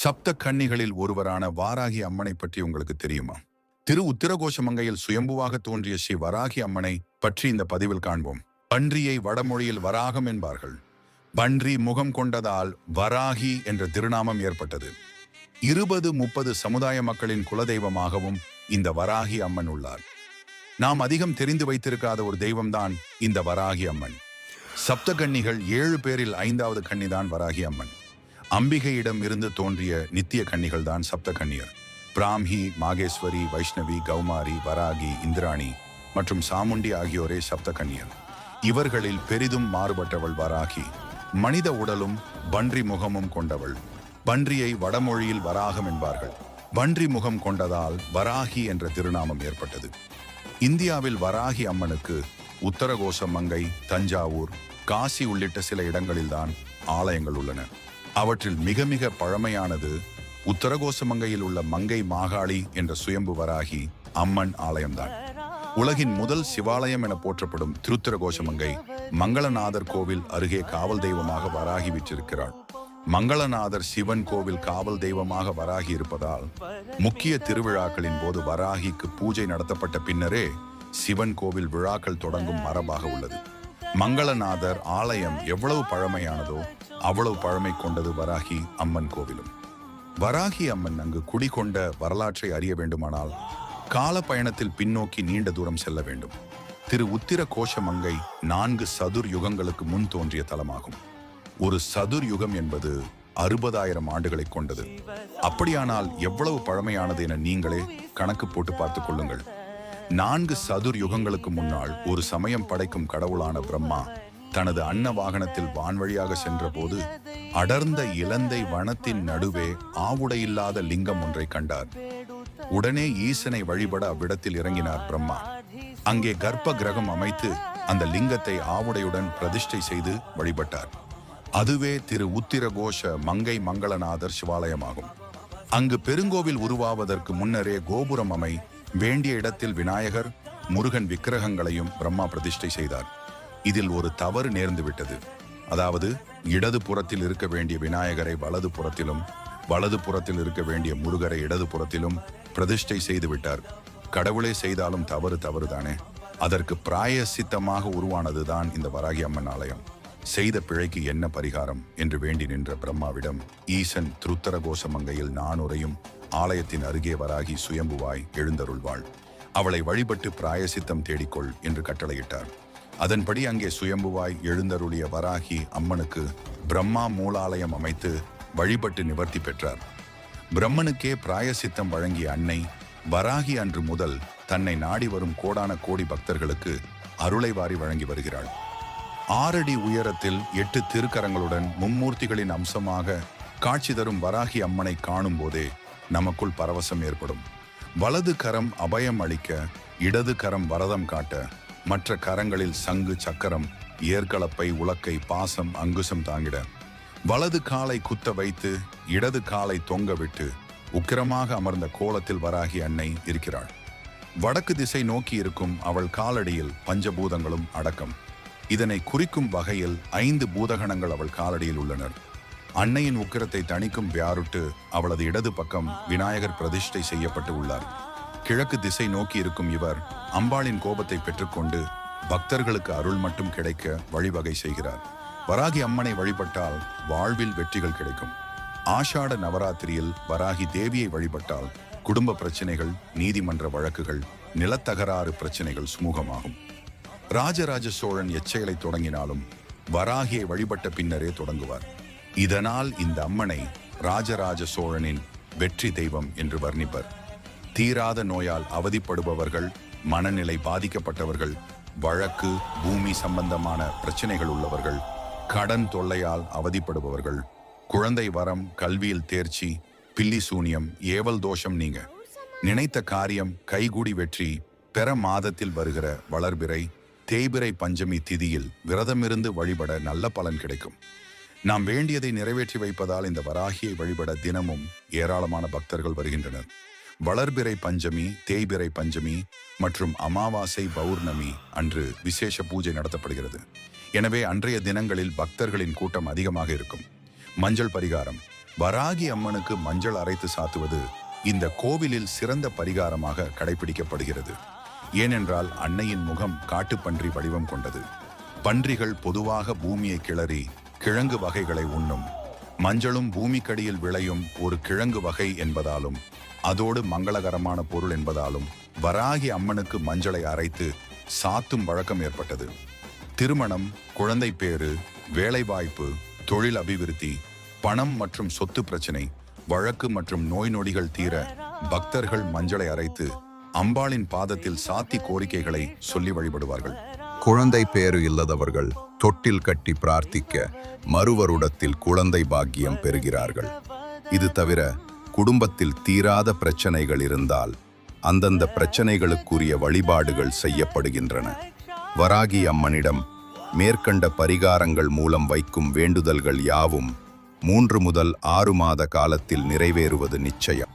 சப்த கன்னிகளில் ஒருவரான வாராகி அம்மனை பற்றி உங்களுக்கு தெரியுமா? திரு உத்திரகோஷமங்கையில் சுயம்புவாக தோன்றிய ஸ்ரீ வராகி அம்மனை பற்றி இந்த பதிவில் காண்போம். பன்றியை வடமொழியில் வராகம் என்பார்கள். பன்றி முகம் கொண்டதால் வராகி என்ற திருநாமம் ஏற்பட்டது. இருபது முப்பது சமுதாய மக்களின் குலதெய்வமாகவும் இந்த வராகி அம்மன் உள்ளார். நாம் அதிகம் தெரிந்து வைத்திருக்காத ஒரு தெய்வம்தான் இந்த வராகி அம்மன். சப்தகன்னிகள் ஏழு பேரில் ஐந்தாவது கன்னிதான் வராகி அம்மன். அம்பிகையிடம் இருந்து தோன்றிய நித்திய கன்னிகள் தான் சப்த கன்னியர் பிராம்ஹி மாகேஸ்வரி வைஷ்ணவி கௌமாரி வராகி இந்திராணி மற்றும் சாமுண்டி ஆகியோரே சப்த கன்னியர் இவர்களில் பெரிதும் மாறுபட்டவள் வராகி. மனித உடலும் பன்றி முகமும் கொண்டவள். பன்றியை வடமொழியில் வராகம் என்பார்கள். பன்றி முகம் கொண்டதால் வராகி என்ற திருநாமம் ஏற்பட்டது. இந்தியாவில் வராகி அம்மனுக்கு உத்தரகோசமங்கை தஞ்சாவூர் காசி உள்ளிட்ட சில இடங்களில்தான் ஆலயங்கள் உள்ளன. அவற்றில் மிக மிக பழமையானது உத்தரகோசமங்கையில் உள்ள மங்கை மாகாளி என்ற சுயம்பு வராகி அம்மன் ஆலயம்தான். உலகின் முதல் சிவாலயம் என போற்றப்படும் திருத்தரகோசமங்கை மங்களநாதர் கோவில் அருகே காவல் தெய்வமாக வராகி விற்றிருக்கிறாள். மங்களநாதர் சிவன் கோவில் காவல் தெய்வமாக வராகி இருப்பதால் முக்கிய திருவிழாக்களின் போது வராகிக்கு பூஜை நடத்தப்பட்ட பின்னரே சிவன் கோவில் விழாக்கள் தொடங்கும் மரபாக உள்ளது. மங்களநாதர் ஆலயம் எவ்வளவு பழமையானதோ அவ்வளவு பழமை கொண்டது வராகி அம்மன் கோவிலும். வராகி அம்மன் அங்கு குடிகொண்ட வரலாற்றை அறிய வேண்டுமானால் கால பயணத்தில் பின்னோக்கி நீண்ட தூரம் செல்ல வேண்டும். திரு உத்திர கோஷமங்கை நான்கு சதுர் யுகங்களுக்கு முன் தோன்றிய தலமாகும். ஒரு சதுர் யுகம் என்பது அறுபதாயிரம் ஆண்டுகளை கொண்டது. அப்படியானால் எவ்வளவு பழமையானது என நீங்களே கணக்கு போட்டு பார்த்துக் கொள்ளுங்கள். நான்கு சதுர் யுகங்களுக்கு முன்னால் ஒரு சமயம் படைக்கும் கடவுளான பிரம்மா தனது அன்ன வாகனத்தில் வான்வழியாக சென்றபோது அடர்ந்த இலந்தை வனத்தின் நடுவே ஆவுடையில்லாத லிங்கம் ஒன்றை கண்டார். உடனே ஈசனை வழிபட அவ்விடத்தில் இறங்கினார் பிரம்மா. அங்கே கர்ப்ப கிரகம் அமைத்து அந்த லிங்கத்தை ஆவுடையுடன் பிரதிஷ்டை செய்து வழிபட்டார். அதுவே திரு உத்திரகோஷ மங்கை மங்களநாதர் சிவாலயமாகும். அங்கு பெருங்கோவில் உருவாவதற்கு முன்னரே கோபுரம் அமை வேண்டிய இடத்தில் விநாயகர் முருகன் விக்கிரகங்களையும் பிரம்மா பிரதிஷ்டை செய்தார். இதில் ஒரு தவறு நேர்ந்து விட்டது அதாவது இடது புறத்தில் இருக்க வேண்டிய விநாயகரை வலது புறத்திலும் வலது புறத்தில் இருக்க வேண்டிய முருகரை இடது புறத்திலும் பிரதிஷ்டை செய்து விட்டார் கடவுளே செய்தாலும் தவறு தவறுதானே. அதற்கு பிராயசித்தமாக உருவானதுதான் இந்த வராகி அம்மன் ஆலயம். செய்த பிழைக்கு என்ன பரிகாரம் என்று வேண்டி நின்ற பிரம்மாவிடம் ஈசன் திருத்தர கோஷமங்கையில் நானுரையும் ஆலயத்தின் அருகே வராகி சுயம்புவாய் எழுந்தருள்வாள். அவளை வழிபட்டு பிராயசித்தம் தேடிக்கொள் என்று கட்டளையிட்டார். அதன்படி அங்கே சுயம்புவாய் எழுந்தருளிய வராகி அம்மனுக்கு பிரம்மா மூலாலயம் அமைத்து வழிபட்டு நிவர்த்தி பெற்றார். பிரம்மனுக்கே பிராயசித்தம் வழங்கிய அன்னை வராகி அன்று முதல் தன்னை நாடி வரும் கோடான கோடி பக்தர்களுக்கு அருளை வாரி வழங்கி வருகிறாள். ஆறடி உயரத்தில் எட்டு திருக்கரங்களுடன் மும்மூர்த்திகளின் அம்சமாக காட்சி தரும் வராகி அம்மனை காணும் போதே நமக்குள் பரவசம் ஏற்படும். வலது கரம் அபயம் அளிக்க இடது கரம் வரதம் காட்ட மற்ற கரங்களில் சங்கு சக்கரம் ஏற்களப்பை உலக்கை பாசம் அங்குசம் தாங்கிட. வலது காலை குத்த வைத்து இடது காலை தொங்க விட்டு உக்கிரமாக அமர்ந்த கோலத்தில் வராகி அன்னை இருக்கிறாள். வடக்கு திசை நோக்கி இருக்கும் அவள் காலடியில் பஞ்சபூதங்களும் அடக்கம். இதனை குறிக்கும் வகையில் ஐந்து பூதகணங்கள் அவள் காலடியில் உள்ளனர். அன்னையின் உக்கிரத்தை தணிக்கும் வியாருட்டு அவளது இடது பக்கம் விநாயகர் பிரதிஷ்டை செய்யப்பட்டு உள்ளார். கிழக்கு திசை நோக்கி இருக்கும் இவர் அம்பாளின் கோபத்தை பெற்றுக்கொண்டு பக்தர்களுக்கு அருள் மட்டும் கிடைக்க வழிவகை செய்கிறார். வராகி அம்மனை வழிபட்டால் வாழ்வில் வெற்றிகள் கிடைக்கும். ஆஷாட நவராத்திரியில் வராகி தேவியை வழிபட்டால் குடும்ப பிரச்சனைகள் நீதிமன்ற வழக்குகள் நிலத்தகராறு பிரச்சனைகள் சுமூகமாகும். ராஜராஜ சோழன் எச்செயலை தொடங்கினாலும் வராகியை வழிபட்ட பின்னரே தொடங்குவார். இதனால் இந்த அம்மனை ராஜராஜ சோழனின் வெற்றி தெய்வம் என்று வர்ணிப்பர். தீராத நோயால் அவதிப்படுபவர்கள் மனநிலை பாதிக்கப்பட்டவர்கள் வழக்கு பூமி சம்பந்தமான பிரச்சனைகள் உள்ளவர்கள் கடன் தொல்லையால் அவதிப்படுபவர்கள் குழந்தை வரம் கல்வியில் தேர்ச்சி பில்லி சூனியம் ஏவல் தோஷம் நீங்க. நினைத்த காரியம் கைகூடி வெற்றி பெற மாதத்தில் வருகிற வளர்பிறை தேய்பிறை பஞ்சமி திதியில் விரதமிருந்து வழிபட நல்ல பலன் கிடைக்கும். நாம் வேண்டியதை நிறைவேற்றி வைப்பதால் இந்த வராகியை வழிபட தினமும் ஏராளமான பக்தர்கள் வருகின்றனர். வளர்பிறை பஞ்சமி தேய்பிறை பஞ்சமி மற்றும் அமாவாசை பௌர்ணமி அன்று விசேஷ பூஜை நடத்தப்படுகிறது. எனவே அன்றைய தினங்களில் பக்தர்களின் கூட்டம் அதிகமாக இருக்கும். மஞ்சள் பரிகாரம். வராகி அம்மனுக்கு மஞ்சள் அரைத்து சாத்துவது இந்த கோவிலில் சிறந்த பரிகாரமாக கடைபிடிக்கப்படுகிறது ஏனென்றால் அன்னையின் முகம் காட்டுப்பன்றி வடிவம் கொண்டது. பன்றிகள் பொதுவாக பூமியை கிளறி கிழங்கு வகைகளை உண்ணும். மஞ்சளும் பூமிக்கடியில் விளையும் ஒரு கிழங்கு வகை என்பதாலும் அதோடு மங்களகரமான பொருள் என்பதாலும் வராகி அம்மனுக்கு மஞ்சளை அரைத்து சாத்தும் வழக்கம் ஏற்பட்டது. திருமணம் குழந்தை பேறு வேலைவாய்ப்பு தொழில் அபிவிருத்தி பணம் மற்றும் சொத்து பிரச்சனை வழக்கு மற்றும் நோய் நொடிகள் தீர பக்தர்கள் மஞ்சளை அரைத்து அம்பாளின் பாதத்தில் சாத்தி கோரிக்கைகளை சொல்லி வழிபடுவார்கள். குழந்தை பேறு இல்லாதவர்கள் தொட்டில் கட்டி பிரார்த்திக்க மறுவருடத்தில் குழந்தை பாக்கியம் பெறுகிறார்கள். இது தவிர குடும்பத்தில் தீராத பிரச்சனைகள் இருந்தால் அந்தந்த பிரச்சனைகளுக்குரிய வழிபாடுகள் செய்யப்படுகின்றன. வராகி அம்மனிடம் மேற்கண்ட பரிகாரங்கள் மூலம் வைக்கும் வேண்டுதல்கள் யாவும் மூன்று முதல் ஆறு மாத காலத்தில் நிறைவேறுவது நிச்சயம்.